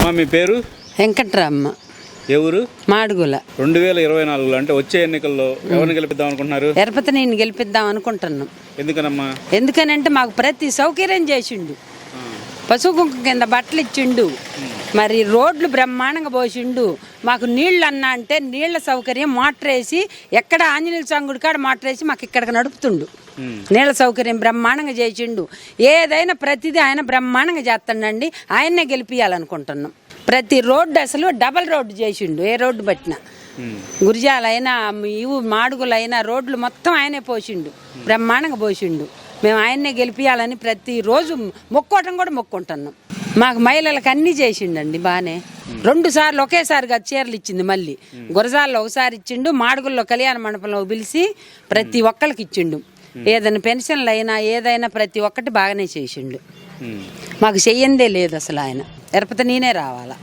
అమ్మా మీ పేరు? వెంకట్రామ్మ ఊరు మాడుగుల. రెండు వేల ఇరవై నాలుగులో అంటే వచ్చే ఎన్నికల్లో ఎవరిని గెలిపిద్దాం అనుకుంటున్నారు? ఎరపతి నేను గెలిపిద్దాం అనుకుంటున్నాం. ఎందుకనమ్మా? ఎందుకనంటే మాకు ప్రతి సౌకర్యం చేసిండు. పశువు కుంకుమ కింద బట్టలు ఇచ్చిండు. మరి రోడ్లు బ్రహ్మాండంగా పోసిండు. మాకు నీళ్ళు అన్నా అంటే నీళ్ళ సౌకర్యం మోటార్ వేసి ఎక్కడ ఆంజనేయ స్వామి కాడ మోటార్ వేసి మాకు ఇక్కడికి నడుపుతుండు. నీళ్ళ సౌకర్యం బ్రహ్మాండంగా చేసిండు. ఏదైనా ప్రతిదీ ఆయన బ్రహ్మాండంగా చేస్తాడండి. ఆయన్నే గెలిపియాలనుకుంటున్నాం. ప్రతి రోడ్డు అసలు డబల్ రోడ్డు చేసిండు ఏ రోడ్డు పట్టినా. గురిజాలైనా ఇవు మాడుగులైనా రోడ్లు మొత్తం ఆయనే పోసిండు. బ్రహ్మాండంగా పోసిండు. మేము ఆయన్నే గెలిపియాలని ప్రతిరోజు మొక్కోవటం కూడా మొక్కుంటున్నాం. మాకు మహిళలకు అన్నీ చేసిండండి బాగానే రెండు సార్లు ఒకేసారిగా చీరలు ఇచ్చింది మళ్ళీ. గురజాల్లో ఒకసారి ఇచ్చిండు మాడుగుల్లో కళ్యాణ మండపంలో పిలిచి ప్రతి ఒక్కరికి ఇచ్చిండు. ఏదైనా పెన్షన్లు అయినా ఏదైనా ప్రతి ఒక్కటి బాగానే చేసిండు. మాకు చెయ్యందే లేదు అసలు ఆయన. ఎరపతి నేనే రావాలా?